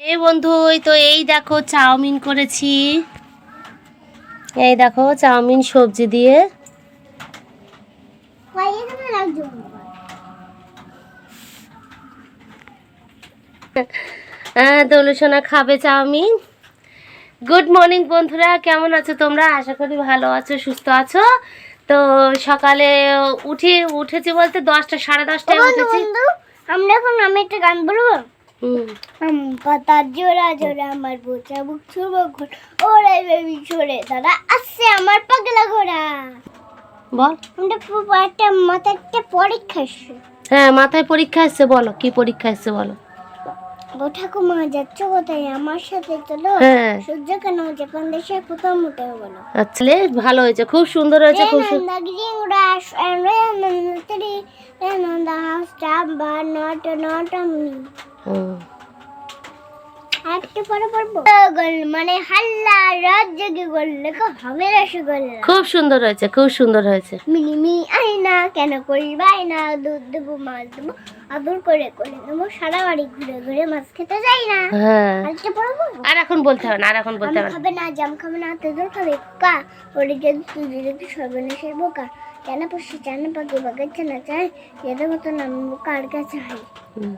এই বন্ধু ওই তো এই দেখো চাউমিন করেছি। এই দেখো চাউমিন সবজি দিয়ে। হ্যাঁ দোলুসোনা খাবে চাউমিন। গুড মর্নিং বন্ধুরা কেমন আছো তোমরা? আশা করি ভালো আছো সুস্থ আছো। তো সকালে উঠে উঠেছি বলতে দশটা সাড়ে দশটায় উঠেছি। আমরা এখন আমি একটা গান বলব? পাতা জোড়া জোড়া আমার বোচা বুক ছুড়বো ঘোর। ওরে বেবি ছড়ে দাদা আসছে আমার পাগলা ঘোড়া। বল। আমরা একটা মাথায় একটা পরীক্ষা এসছে। হ্যাঁ মাথায় পরীক্ষা এসছে বলো। কি পরীক্ষা এসছে বলো। ঠাকুমা যাচ্ছ কোথায়? আমার সাথে চলো হ্যাঁ। সূর্য কেন জাপান দেশে? প্রথম বলো। আচ্ছা ভালো হয়েছে। খুব সুন্দর হয়েছে খুব সুন্দর Naging rush and on the house top but not not on me. মানে হাল্লা রাত জেগে গোল হবে রসগোল্লা খুব সুন্দর হয়েছে খুব সুন্দর হয়েছে। মিনিমি আইনা কেন করি বাইনা দুধ দেবো মাছ দেবো আদর করে করে দেবো সারা বাড়ি ঘুরে ঘুরে মাছ খেতে যাই না। হ্যাঁ। পড়ব। আর এখন বলতে হবে না আর এখন বলতে হবে খাবে না জাম খাবে না খাবে কা ওরে যদি তুই যদি সর্বনাশের বোকা কেন চান পাখি বাগাচ্ছে না চায় যেতে মতো নামবো কার কাছে হাই হুম।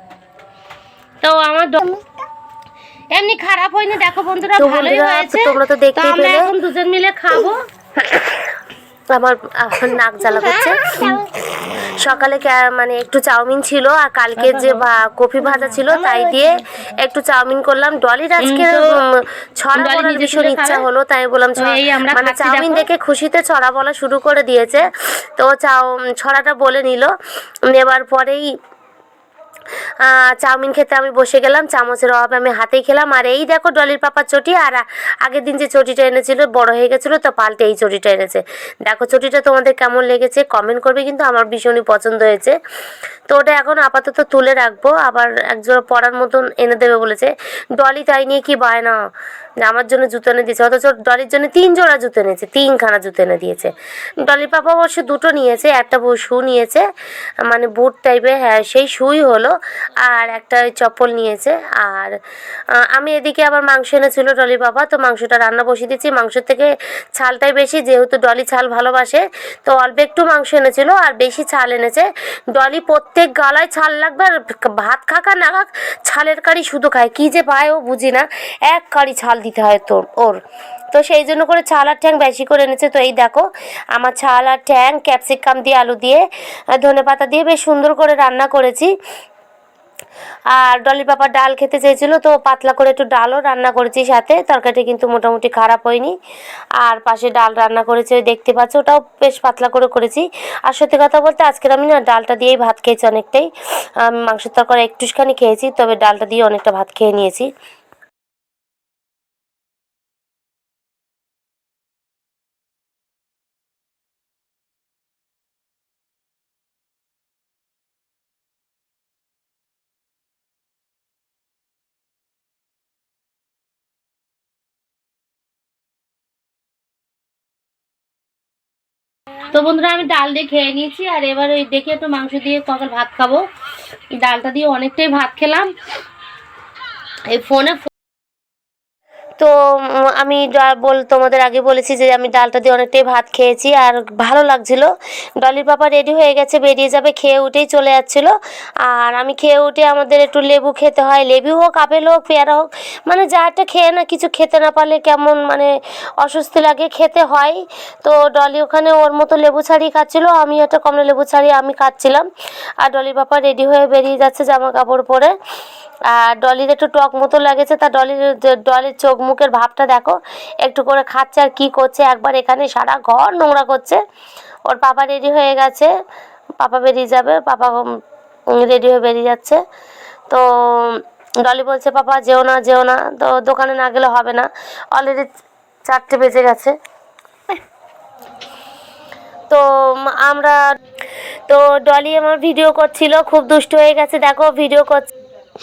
তো আমার এমনি খারাপ হয়নি দেখো বন্ধুরা ভালোই হয়েছে। তোমরা তো আমরা। এখন দুজন মিলে খাব। আমার এখন নাক জ্বালা করছে। সকালে মানে একটু চাউমিন ছিল আর কালকে যে ভা- কফি ভাজা ছিল তাই দিয়ে একটু চাউমিন করলাম। ডলির আজকে ছড়া বলার ভীষণ ইচ্ছা হলো তাই বললাম মানে চাউমিন দেখে। খুশিতে ছড়া বলা শুরু করে দিয়েছে। তো চাউ ছড়াটা বলে নিল। নেবার পরেই চাউমিন খেতে আমি বসে গেলাম, চামচের অভাবে আমি হাতেই খেলাম। আর এই দেখো ডলির পাপার চটি, আর আগের দিন যে চটিটা এনেছিল, বড় হয়ে গেছিল, তো পাল্টে এই চটিটা এনেছে। দেখো চটিটা তোমাদের কেমন লেগেছে কমেন্ট করবে, কিন্তু আমার ভীষণই পছন্দ হয়েছে। তো ওটা এখন আপাতত তুলে রাখব, আবার একজোড়া পরার মতন এনে দেবে বলেছে। ডলি তাই নিয়ে কি বায়না? যে আমার জন্য জুতো এনে দিয়েছে, অথচ ডলির জন্য তিন জোড়া জুতো এনেছে, তিনখানা জুতো এনে দিয়েছে। ডলির পাপা অবশ্য দুটো নিয়েছে, একটা শু নিয়েছে মানে বুট টাইপের হ্যাঁ সেই শুই হলো। আর একটা ওই চপ্পল নিয়েছে। আর আমি এদিকে আবার মাংস এনেছিল ডলির বাবা, তো মাংসটা রান্না বসিয়ে দিচ্ছি মাংস থেকে ছালটাই বেশি, যেহেতু ডলি ছাল ভালোবাসে, তো অল্প একটু মাংস এনেছিল আর বেশি ছাল এনেছে। ডলি প্রত্যেক গালায় ছাল লাগবে আর ভাত খাক না খাক, ছালের কারি শুধু খায়। কী যে পায় ও বুঝি না, এক কারি ছাল দিতে হয় তোর, ওর। তো সেই জন্য করে ছাল আর ট্যাং বেশি করে এনেছে। তো এই দেখো, আমার ছাল আর ট্যাং ক্যাপসিকাম দিয়ে আলু দিয়ে ধনে পাতা দিয়ে বেশ সুন্দর করে রান্না করেছি। আর ডলি পাপা ডাল খেতে চেয়েছিলো, তো পাতলা করে একটু ডালও রান্না করেছি সাথে। তরকারিটা কিন্তু মোটামুটি খারাপ হয়নি। আর পাশে ডাল রান্না করেছি, ওই দেখতে পাচ্ছ, ওটাও বেশ পাতলা করে করেছি। আর সত্যি কথা বলতে, আজকের আমি না ডালটা দিয়েই ভাত খেয়েছি অনেকটাই। মাংসের তরকারি একটুখানি খেয়েছি, তবে ডালটা দিয়ে অনেকটা ভাত খেয়ে নিয়েছি। তো বন্ধুরা, আমি ডাল দিয়ে খেয়ে নিয়েছি, আর এবার ওই দেখে একটু মাংস দিয়ে কখন ভাত খাব। ডালটা দিয়ে অনেকটাই ভাত খেলাম। এই ফোনে তো আমি বল, তোমাদের আগে বলেছি যে আমি ডালটা দিয়ে অনেকটাই ভাত খেয়েছি আর ভালো লাগছিল। ডলির পাপা রেডি হয়ে গেছে, বেরিয়ে যাবে, খেয়ে উঠেই চলে যাচ্ছিল। আর আমি খেয়ে উঠে আমাদের একটু লেবু খেতে হয়, লেবু হোক, আপেল হোক, পেয়ারা হোক মানে যাটা খেয়ে না, কিছু খেতে না পারলে কেমন মানে অস্বস্তি লাগে, খেতে হয়। তো ডলি ওখানে ওর মতো লেবু ছাড়িয়ে খাচ্ছিল, আমি একটা কমলা লেবু ছাড়িয়ে আমি খাচ্ছিলাম। আর ডলির পাপা রেডি হয়ে বেরিয়ে যাচ্ছে জামা কাপড় পরে। আর ডলির একটু টক মতো লাগেছে, তা ডলির ডলির চোখ মুখের ভাবটা দেখো একটু করে খাচ্ছে আর কি করছে একবার এখানে সারা ঘর নোংরা করছে। ওর পাপা রেডি হয়ে গেছে পাপা বেরিয়ে যাবে পাপা রেডি হয়ে বেরিয়ে যাচ্ছে। তো ডলি বলছে পাপা যেও না যেও না তো দোকানে না গেলে হবে না অলরেডি চারটে বেজে গেছে। তো আমরা তো ডলি আমার ভিডিও করছিল খুব দুষ্ট হয়ে গেছে দেখো ভিডিও করছে।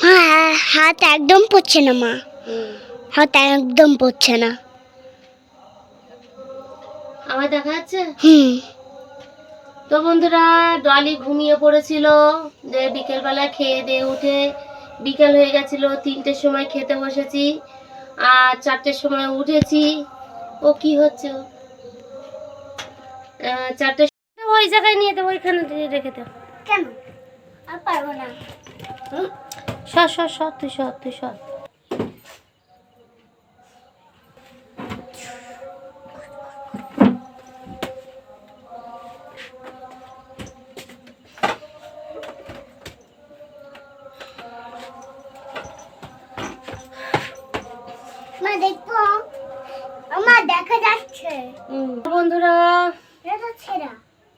হ্যাঁ হাত একদম পড়ছে না মা। হাত একদম পড়ছে না। আমার দেখা যাচ্ছে? হুম। তো বন্ধুরা ডলি ঘুমিয়ে পড়েছিল। যে বিকেলবেলা খেয়ে দিয়ে উঠে বিকেল হয়ে গেছিল তিনটের সময় খেতে বসেছি। আর চারটের সময় উঠেছি। ও কি হচ্ছে? ও? আহ, চারটে ওই জায়গায় নিয়ে দেবো ওইখানে রেখে দেবো। কেন? আর পারব না। সর সর সর তুই সর তুই সর।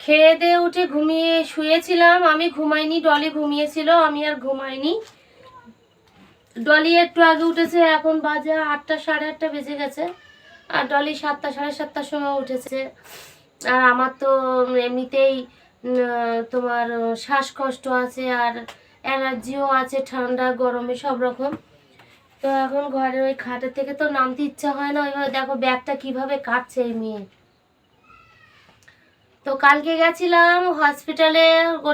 খেয়ে দিয়ে উঠে ঘুমিয়ে শুয়েছিলাম। আমি ঘুমাইনি, ডলি ঘুমিয়েছিল, আমি আর ঘুমাইনি। ডলি একটু আগে উঠেছে, এখন বাজে আটটা, সাড়ে আটটা বেজে গেছে। আর ডলি সাতটা, সাড়ে সাতটার সময় উঠেছে। আর আমার তো এমনিতেই তোমার শ্বাসকষ্ট আছে আর অ্যালার্জিও আছে, ঠান্ডা, গরমে সব রকম। তো এখন ঘরের ওই খাটের থেকে তো নামতে ইচ্ছা হয় না। ওইভাবে দেখো ব্যাগটা কীভাবে কাটছে এই মেয়ে। তো কালকে গেছিলাম হসপিটালে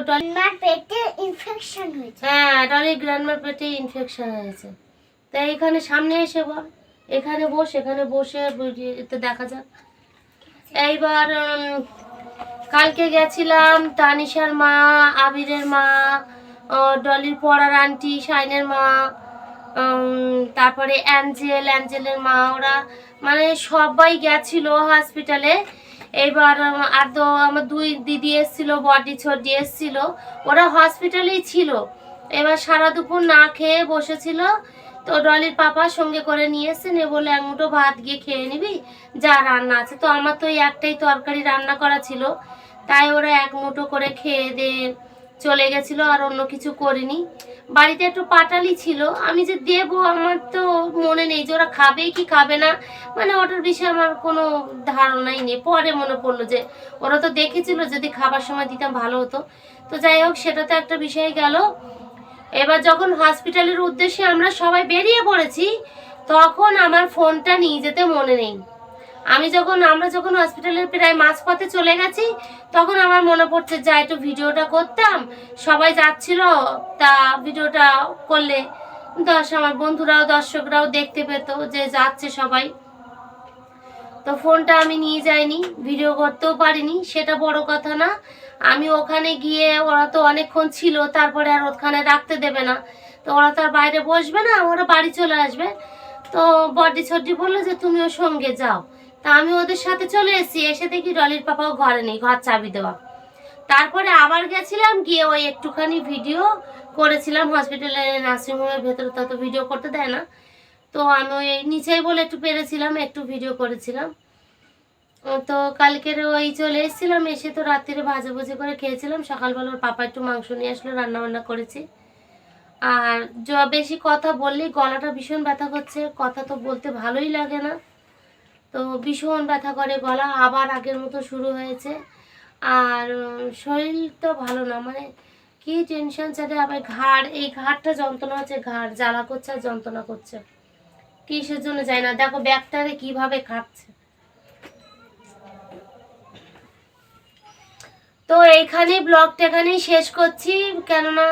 ডলি আমার পেটে ইনফেকশন হয়েছে। হ্যাঁ ডলির গ্র্যান্ডমার পেটে ইনফেকশন হয়েছে। তাই এখানে সামনে এসে বল। এখানে বস এখানে বসে এতে দেখা যাক। এইবার কালকে গেছিলাম তানিশার মা আবিরের মা ডলির পড়ার আন্টি শাইনের মা তারপরে অ্যাঞ্জেল অ্যাঞ্জেলের মা ওরা মানে সবাই গেছিল হসপিটালে। এবার আর তো আমার দুই দিদি এসছিল, বডি ছডি এসছিল। ওরা হসপিটালেই ছিল। এবার সারা দুপুর না খেয়ে বসেছিল। তো ডলির পাপা সঙ্গে করে নিয়ে এসছে নে বলে এক মুঠো ভাত গিয়ে খেয়ে নিবি, যা রান্না আছে। তো আমার তো ওই একটাই তরকারি রান্না করা ছিল। তাই ওরা এক মুঠো করে খেয়ে দিয়ে চলে গেছিল আর অন্য কিছু করিনি। বাড়িতে একটু পাটালি ছিল। আমি যে দেবো, আমার তো মনে নেই যে ওরা খাবে কি খাবে না। মানে ওটার বিষয়ে আমার কোনো ধারণাই নেই। পরে মনে পড়ল যে ওরা তো দেখেছিল যদি খাবার সময় দিতাম ভালো হতো। তো যাই হোক, সেটা তো একটা বিষয় গেল। এবার যখন হসপিটালের উদ্দেশ্যে আমরা সবাই বেরিয়ে পড়েছি, তখন আমার ফোনটা নিয়ে যেতে মনে নেই। আমি যখন, আমরা যখন হসপিটালের প্রায় মাঝপথে চলে গেছি, তখন আমার মনে পড়ছে, যা, একটু ভিডিওটা করতাম। সবাই যাচ্ছিল, তা ভিডিওটা করলে দশ, আমার বন্ধুরাও, দর্শকরাও দেখতে পেতো যে যাচ্ছে সবাই। তো ফোনটা আমি নিয়ে যাইনি, ভিডিও করতেও পারিনি, সেটা বড় কথা না। আমি ওখানে গিয়ে, ওরা তো অনেকক্ষণ ছিল, তারপরে আর ওখানে রাখতে দেবে না। তো ওরা তো আর বাইরে বসবে না, ওরা বাড়ি চলে আসবে। তো বডি ছড্ডি বলল যে, তুমিও সঙ্গে যাও। তা আমি ওদের সাথে চলে এসেছি, এসে দেখি ডলির পাপাও ঘরে নেই, ঘর চাবি দেওয়া। তারপরে আবার গেছিলাম, গিয়ে ওই একটুখানি ভিডিও করেছিলাম হসপিটালে নার্সিংহোমের ভেতরে, তত ভিডিও করতে দেয় না। তো আমি ওই নিচেই বলে একটু পেরেছিলাম, একটু ভিডিও করেছিলাম। তো কালকের ওই চলে এসেছিলাম, এসে তো রাত্রিরে ভাজা ভুজি করে খেয়েছিলাম। সকালবেলা ওর পাপা একটু মাংস নিয়ে আসলো রান্না বান্না করেছি। আর বেশি কথা বললেই গলাটা ভীষণ ব্যথা করছে, কথা তো বলতে ভালোই লাগে না। তো ভীষণ ব্যথা করে গলা আবার আগের মতো শুরু হয়েছে। আর শরীর তো ভালো না মানে কি টেনশন চাটে আবার ঘাড়, এই ঘাড়টা যন্ত্রণা হচ্ছে, ঘাড় জ্বালা করছে আর যন্ত্রণা করছে। কিসের জন্য যায় না, দেখো ব্যাগটারে কীভাবে খাচ্ছে তো এইখানে ব্লগটা এখানেই শেষ করছি। কেননা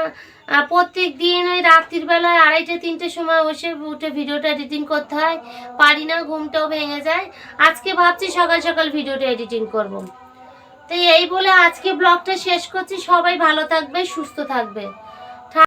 প্রত্যেক দিন ওই রাত্রিবেলায় আড়াইটে, তিনটের সময় বসে উঠে ভিডিওটা এডিটিং করতে হয়। পারি না, ঘুমটাও ভেঙে যায়। আজকে ভাবছি সকাল সকাল ভিডিওটা এডিটিং করব। তো এই বলে আজকে ব্লগটা শেষ করছি। সবাই ভালো থাকবে, সুস্থ থাকবে।